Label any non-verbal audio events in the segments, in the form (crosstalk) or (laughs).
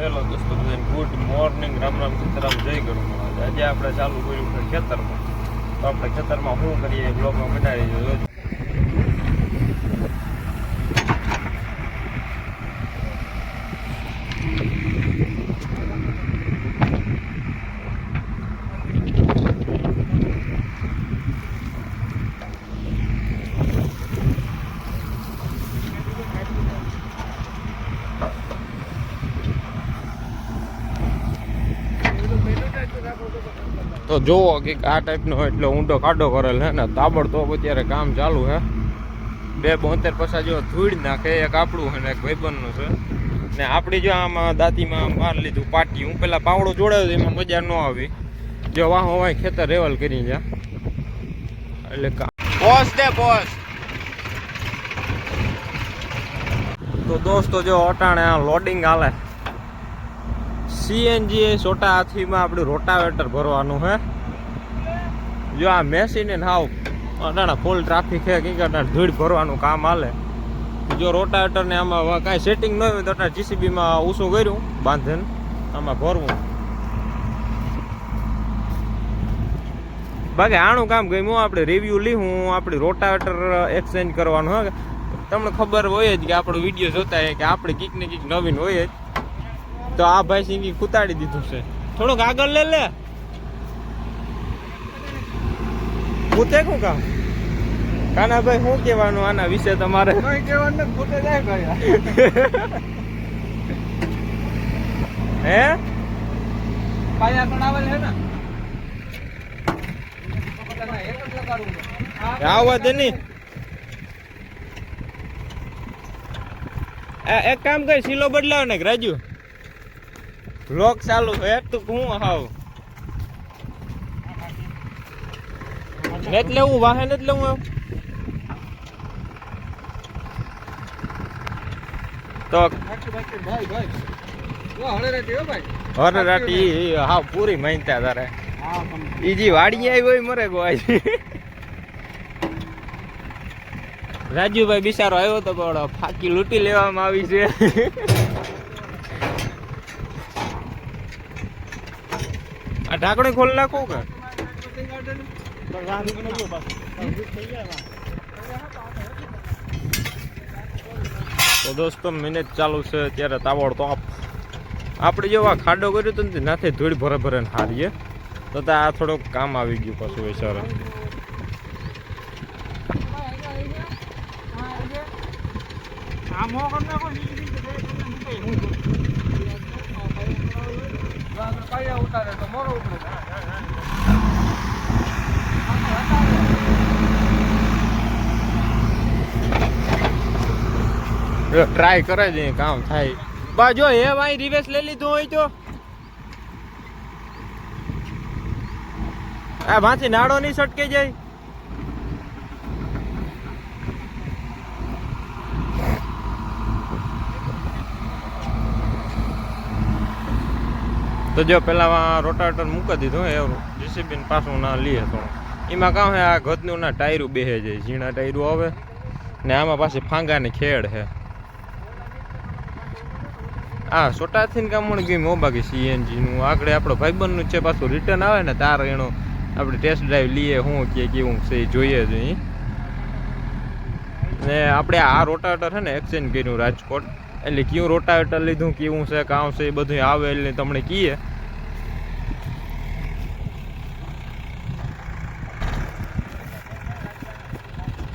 Hello દોસ્તો બધાને good morning Ram Ram Sitaram, જય કરું મહારાજ. આજે આપણે ચાલુ કર્યું છે ખેતરમાં. તો આપણે ખેતરમાં શું કરીએ બ્લોગમાં બનાવી જોજો તો જોવો કે આ ટાઈપનો એટલો ઊંડો ખાડો કરેલ હે ને તાબડતોબ અત્યારે કામ ચાલુ હે બે બોતેર પછા જો ધૂળ નાખે એક આપણું ને એક ભાઈબંધનું છે. ને આપણી જો આમાં દાંતીમાં માર લીધું પાટી હું પેલા પાવડો જોડાયો એમાં મજા ન આવી. જો વાહ વાય ખેતર રેવલ કરી જા. એટલે પોસ દે પોસ તો દોસ્તો જો અટાણે આ લોડિંગ હાલે. સીએનજી સોટા હાથીમાં આપણું રોટાવેટર ભરવાનું હે. જો આ મેસીને હાવ અટાણા ફૂલ ટ્રાફિક છે કંઈક અટાણે ધૂળ ભરવાનું કામ હાલે. જો રોટાવેટર ને આમાં કાંઈ સેટિંગ ન હોય તો અટાણે જીસીબીમાં ઊંચું કર્યું, બાંધીને આમાં ભરવું. બાકી આનું કામ ગમ્યું, આપણે રિવ્યુ હું આપણી રોટાવેટર એક્સચેન્જ કરવાનું હે. તમને ખબર હોય જ કે આપણો વીડિયો જોતા હોય કે આપણે કંઈક ને કંઈક નવીન હોય જ. તો આ ભાઈ સિંગી કુતાડી દીધું છે. થોડુંક આગળ લે લે. પૂતે શું કામ? કાનાભાઈ શું કહેવાનું આના વિશે તમારે? કઈ કહેવાનું પોતે જાય ભાઈ. હે? પાયા પણ આવેલ છે ને. આવવા દે એક કામ કર સિલો બદલાવ ને રાજુ? લોક ચાલુ છે તું હું હાવ? એટલે હું વાહન એટલે હું તો હો હર રાટી હા પૂરી માનતા તારે. હા ઈજી વાડી આવી હોય મરે ગોવાય રાજુભાઈ બિચારો આવ્યો તો પણ ફાકી લૂંટી લેવામાં આવી છે. આ ઢાંકણી ખોલી નાખો કે? તો દોસ્તો મિનિટ ચાલુ છે ત્યારે તાવડ તો આપણે જેવા ખાડો કર્યો તો નાથે ધૂળ ભરે ભરે હારીએ. તો આ થોડુંક કામ આવી ગયું પાછું સર આ મોં નીચે નીચે બે તમને મૂકાય, હું જોઉં. આગળ પાયા ઉતારે તો મોરો ઉપડે. ટ્રાય કરે છે કામ થાય. બા, જો, એ ભાઈ રિવેસ લઈ લીધું હોય તો. આ ભાથી નાડો નહીં સટકે જાય. તો જો પેલા રોટાવેટર મૂકી દીધું એવું જીસીબી પાછું ના લઈએ થોડું એમાં કામ હે આ ગદનું ના ટાયરું બેહે છે, ઝીણા ટાયરું આવે. ને આમાં પાછી ફાંગાની ખેડ છે આ કામ પણ ગયું મો બાકી સીએનજીનું. આગળ આપણો ભાઈબંધનું છે, પાછું રિટર્ન આવે ને તાર એનો આપણે ટેસ્ટ ડ્રાઈવ લઈએ શું કે કેવું છે એ જોઈએ જ ને આપણે આ રોટાવેટર છે ને એક્સચેન્જ કર્યું રાજકોટ. એટલે કયું રોટાવેટર લીધું કેવું છે કાં છે એ બધું આવે એટલે તમને કહીએ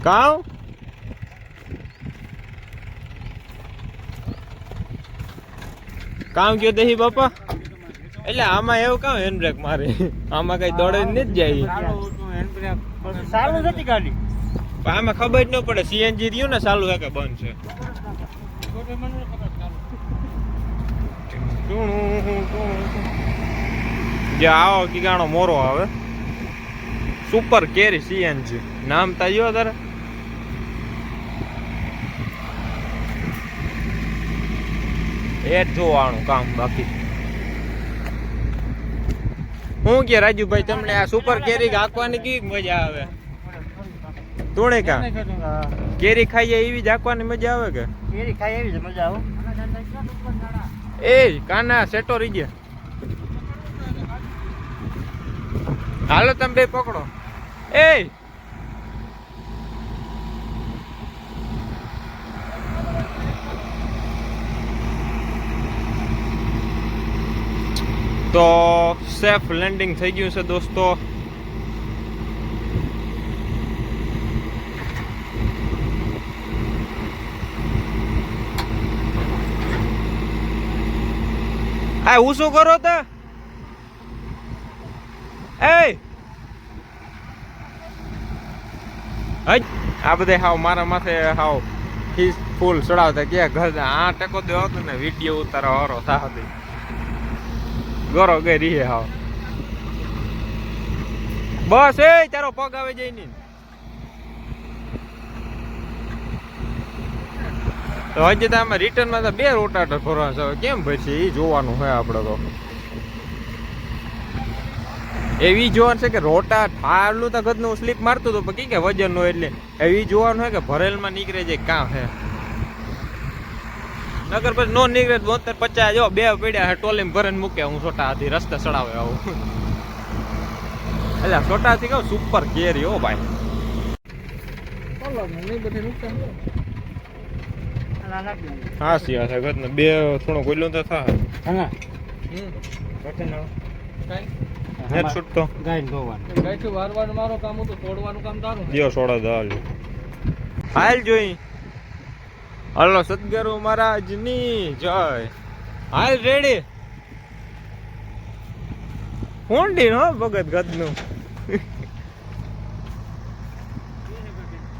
કામ કામ કયો દહી બાપા એટલે આમાં એવું કામ હેન્ડ બ્રેક મારે આમાં કઈ દોડે નથી જાય સારું નથી ગાડી આમાં ખબર જ ન પડે સીએનજી રહ્યું ને ચાલુ છે કે બંધ છે જે આવો કિગાણો મોરો આવે. સુપર કેરી સીએનજી નામ તાજો તારે. એ જોવાનું કામ બાકી. હું કે રાજુભાઈ તમને આ સુપર કેરી હાંકવાની કી મજા આવે? તુણે કા? કેરી ખાઈએ એવી જ હાંકવાની મજા આવે કે? કેરી ખાઈ એવી જ મજા આવો. એ કાના સેટો રહી ગયા. હાલો તમે બે પકડો. એ તો સેફ લેન્ડિંગ થઈ ગયું છે દોસ્તો. આ હું શું કરો તા? એ આ બધે હાવ મારા માથે હાવ ફીસ ફૂલ ચડાવતા કે ઘર આ ટેકો દેવો હતો ને, વીડિયો ઉતારો હરો સાહતી ગોરો ગઈ રીહે હાવ. બસ એ તારો પગ આવે જઈ ની તો હજી તો આમાં રિટર્નમાં તો બે રોટાટર ભરવા છે. કેમ ભરશે એ જોવાનું હોય આપણે તો. એવી જોવાનું છે કે રોટા ઠારલું તો ગદનું સ્લીપ મારતું હતું, પણ કે વજન નો એટલે? એવી જોવાનું હોય કે ભરેલમાં નીકળે જાય કામ હે? નગર પછી નો નીકળે બોતેર પચાસ જો, બે પડ્યા ટોલીમ ભરીને મૂકે. હું છોટા હાથી રસ્તે ચડાવે આવું. એટલે છોટાથી કહું સુપર કેરી હો ભાઈ. બધી છે આ સગત ને હા બે થોડો કોઈલો તો થાય હા. હમ. કાંઈ? નેટ છૂટતો તો. ગાયને ધોવાનું. તો વારવાનું મારો કામ હતું તોડવાનું કામ તારું દિયો સોડા દાલ હાલ જોઈ. હલો સદગુરુ મહારાજની જય. હાલ રેડી. હોંડી હો ભગત ગદનું.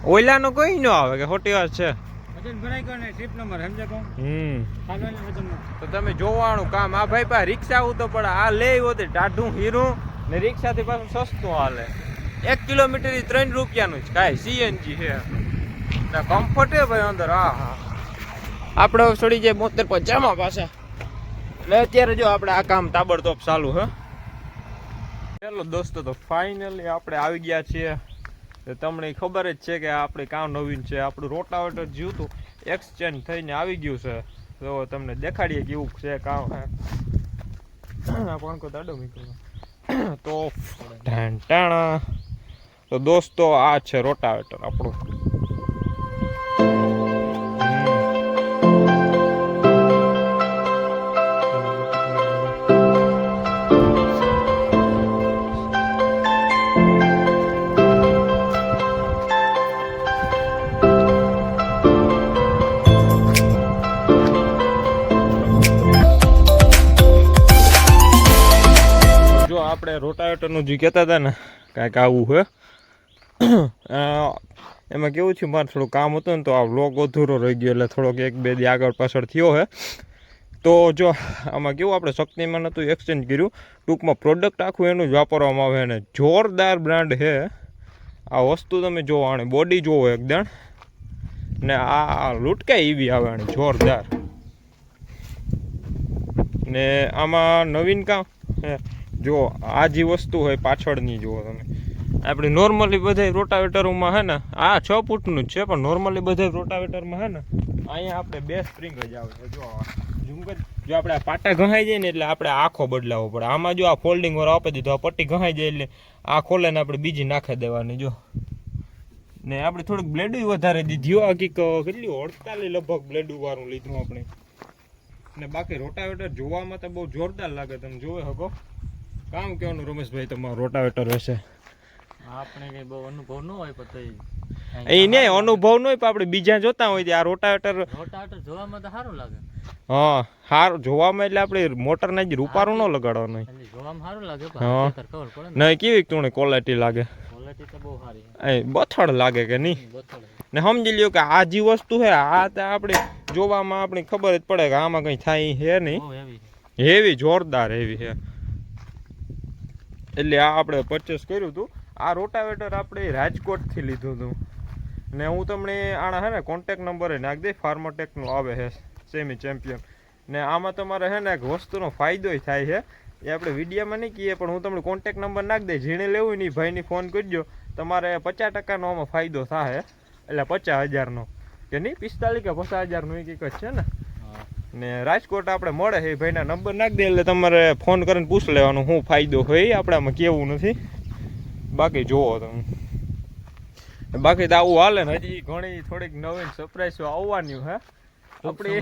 ઓઈલાનો કોઈ ન આવે કે ખોટી વાત છે? વજન ભરાઈ ગયો ને ટ્રીપ નંબર સમજે કહું હમ. ખાવાનું વજન તો તમે જોવાનું કામ આ ભાઈ પા રિક્ષા આવું તો પડે આ લે આવ્યો તે ટાઢું હીરું ને રિક્ષાથી પાછું સસ્તું હાલે. એક કિલોમીટર ઈ ત્રણ રૂપિયાનું જ કાંઈ સીએનજી છે. ને કમ્ફર્ટ હે ભાઈ અંદર હા હા. આપણે ચડી જાય બોતેર પચામાં પાછા. એટલે અત્યારે જો આપણે આ કામ તાબડતોબ ચાલુ હે. ચાલો દોસ્તો તો ફાઇનલી આપણે આવી ગયા છીએ. તમને ખબર જ છે કે આપણે કામ નવીન છે, આપણું રોટાવેટર જીવતું એક્સચેન્જ થઈને આવી ગયું છે. તો તમને દેખાડીએ કેવું છે કામ પંખો દાડો મૂક્યો તો ઢાંટાણા તો દોસ્તો, આ છે રોટાવેટર આપણું. રોટાવેટરનું જે કહેતા હતા ને, કાંઈક આવું હે. એમાં કેવું છે મારે થોડું કામ હતું ને, તો આ વ્લોગ અધૂરો રહી ગયો, એટલે થોડોક એક બે દી આગળ પાછળ થયો હે. તો જો, આમાં કેવું, આપણે શક્તિમાન હતું એક્સચેન્જ કર્યું. ટૂંકમાં પ્રોડક્ટ આખું એનું જ વાપરવામાં આવે અને જોરદાર બ્રાન્ડ છે આ વસ્તુ તમે જોવો આને બોડી જોવો એકદમ ને આ લૂટકાઈ એવી આવે આને જોરદાર. ને આમાં નવીન કામ જો આ જે વસ્તુ હોય પાછળની જુઓ તમે. આપણે નોર્મલી બધા રોટાવેટરોમાં હે ને, આ છ ફૂટનું જ છે, પણ નોર્મલી બધા રોટાવેટરમાં હે ને, અહીંયા આપણે બે સ્પ્રિંગ જ આવે છે. જો જો આપણે આ પાટા ઘહાઈ જાય ને એટલે આપણે આખો બદલાવો પડે. આમાં જો આ ફોલ્ડિંગ વાળો આપી દીધો, આ પટ્ટી ઘહાઈ જાય એટલે આ ખોલે ને આપણે બીજી નાખી દેવાની જો ને આપણે થોડુંક બ્લેડું વધારે દીધી. આ હકીક કેટલી અડતાલીસ લગભગ બ્લેડું વાળું લીધું આપણે. ને બાકી રોટાવેટર જોવામાં તો બહુ જોરદાર લાગે, તમે જોવે હકો. કામ કેવાનું રમેશભાઈ? તમારું રોટાવેટર હશે આપણે કઈ બહુ અનુભવ ન હોય પણ એ નહીં અનુભવ ન હોય પણ આપણે બીજા જોતા હોય આ રોટાવેટર રોટાવેટર જોવામાં તો સારું લાગે. હા હાર જોવામાં એટલે આપણે મોટરના જ રૂપારું ન લગાડવાનું જોવામાં સારું લાગે હા. નહીં ખબર પડે ને. ને કેવી તું ક્વોલિટી લાગે? ક્વોલિટી તો બહુ સારી બથડ લાગે કે નહીં? ને સમજી લ્યો કે આ જે વસ્તુ છે આ તો આપણે જોવામાં આપણે ખબર જ પડે કે આમાં કંઈ થાય છે નહીં. હેવી જોરદાર હેવી છે. એટલે આ આપણે પરચેસ કર્યું હતું. આ રોટાવેટર આપણે રાજકોટથી લીધું હતું. ને હું તમને આણા હે ને કોન્ટેક નંબર નાખી દઈ ફાર્મોટેકનું આવે છે સેમી ચેમ્પિયન ને આમાં તમારે હે ને એક વસ્તુનો ફાયદોય થાય છે એ આપણે વિડીયામાં નહીં કહીએ, પણ હું તમને કોન્ટેક નંબર નાખી દઈ જેણે લેવું નહીં ભાઈને ફોન કરજો. તમારે પચાસ ટકાનો આમાં ફાયદો થાય એટલે પચાસ હજારનો. કે નહીં? પિસ્તાલીસ કે પચાસ હજારનું એક એક જ છે ને? હા ને રાજકોટ આપણે મળે છે ભાઈના નંબર નાખી દે એટલે તમારે ફોન કરીને પૂછ લેવાનું શું ફાયદો હોય એ આપણે કેવું નથી. બાકી જુઓ તમે. બાકી તો આવું હાલે ને હજી ઘણી થોડીક નવીન સરપ્રાઈઝો આવવાની હા આપણે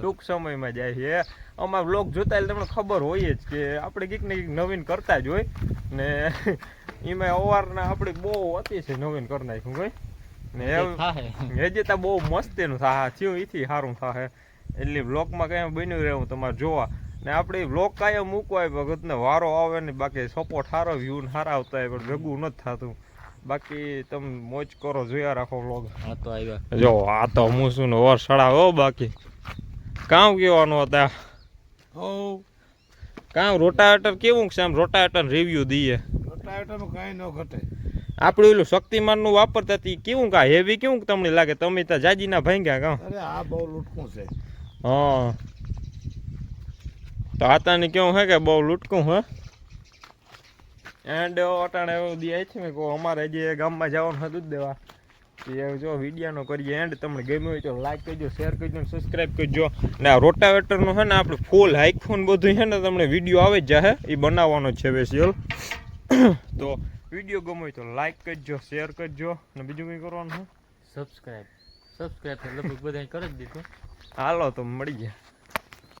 ટૂંક સમયમાં જાય છે. અમારા બ્લોગ જોતા એટલે તમને ખબર હોય જ કે આપણે કંઈક ને કંઈક નવીન કરતા જ હોય. ને (laughs) એમાં અવારના આપણે બહુ અતિશય નવીન કરી નાખ્યું ભાઈ. ને. એ જે બહુ મસ્ત એનું થાહે થયું એથી સારું થાહે. એટલે બ્લોકમાં કાંઈ બન્યું રહેવું તમારે જોવા. ને આપણે બ્લોક કાંઈ મૂકવા ભગતને વારો આવે ને બાકી સપોર્ટ સારો વ્યૂ સારા આવતા હોય પણ ભેગું નથી થતું. બાકી તમે મોજ કરો જોયા રાખો બ્લોગ હા તો આવ્યા જો આ તો હું શું ને વર સડાવો બાકી. કામ કેવાનું હતા? હો. કામ રોટાવેટર કેવું છે આમ? રોટાવેટર રિવ્યુ દઈએ. ટાયરનું કાંઈ ન ઘટે. આપણે ઓલું શક્તિમાનનું વાપરતા હતી કેવું કા હેવી કેવું તમને લાગે? તમે ત્યાં જાજીના ભાંગ્યા કાં? અરે આ બહુ લૂટકું છે. હા. તો આતાને કેવું હે કે બહુ લૂટકું હે એન્ડ અટાણે એવું દે છે મેં કહું, અમારે જે ગામમાં જવાનું હતું દેવા. એ જો વિડીયોનો કરીએ એન્ડ તમને ગમ્યું હોય તો લાઈક કરજો શેર કરજો અને સબસ્ક્રાઈબ કરજો. ને આ રોટાવેટરનું છે ને આપણે ફૂલ હાઈફોન બધું છે ને તમને વીડિયો આવે જ જાહે એ બનાવવાનો છે સ્પેશિયલ (coughs) તો વીડિયો ગમ્યો હોય તો લાઈક કરજો શેર કરજો. ને બીજું કંઈ કરવાનું છે? સબસ્ક્રાઇબ સબસ્ક્રાઇબ લગભગ બધા કરી જ દીધું. હાલો તો મળી ગયા.